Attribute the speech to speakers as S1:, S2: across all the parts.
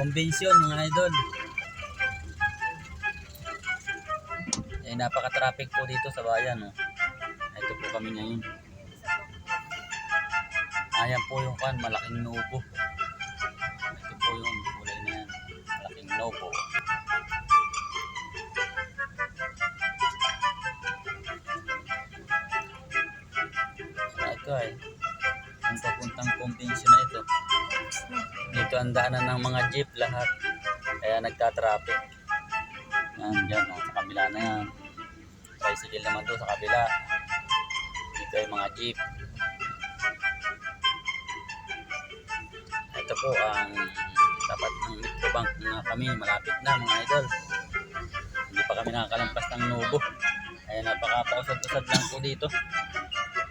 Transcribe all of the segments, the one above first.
S1: Convention mga idol. Eh, napaka-traffic po dito sa bayan. Oh. Ito po kami ngayon. Ayan po yung kan, malaking nubo. Ito po yung kulay na yan. Malaking nubo. Ito ay ang papuntang convention na ito. Dito ang daanan ng mga jeep lahat. Kaya nagka-traffic. Yan, dyan. oh, sa kabila na yan. Tricycle naman doon sa kabila. Dito yung mga jeep. Ito po ang tapat ng Metrobank na kami. Malapit na mga idol. Hindi pa kami nakakalampas ng Nubo. Kaya napaka-pausad-usad lang po dito.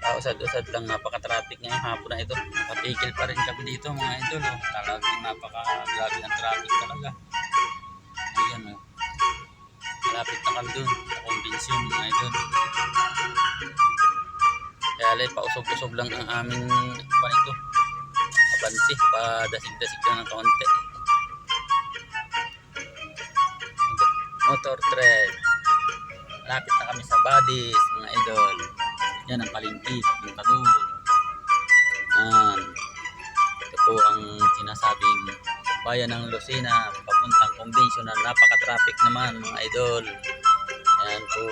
S1: Pausad-usad lang napaka-traffic ngayong hapon na ito. Nakapigil pa rin kami dito mga idol. Oh. Talagang napaka-grabe ang traffic talaga. Ayan oh. Malapit na kami dun sa convention mga idol. Kaya alay pausog-usog lang ang aming pan ito. Abansi, padasig-dasig lang ng kaunti. Motor tread. Malapit na kami sa bodies, mga idol. Yan ang palingki, papunta doon. Yan. Ito po ang sinasabing bayan ng Lucena, papuntang convention na napaka-traffic naman, mga idol. Ayan po.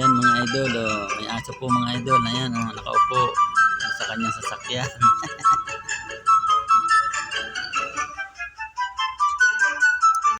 S1: Yan mga idol, oh. may aso po mga idol. Ayan, oh, nakaupo sa kanyang sasakyan.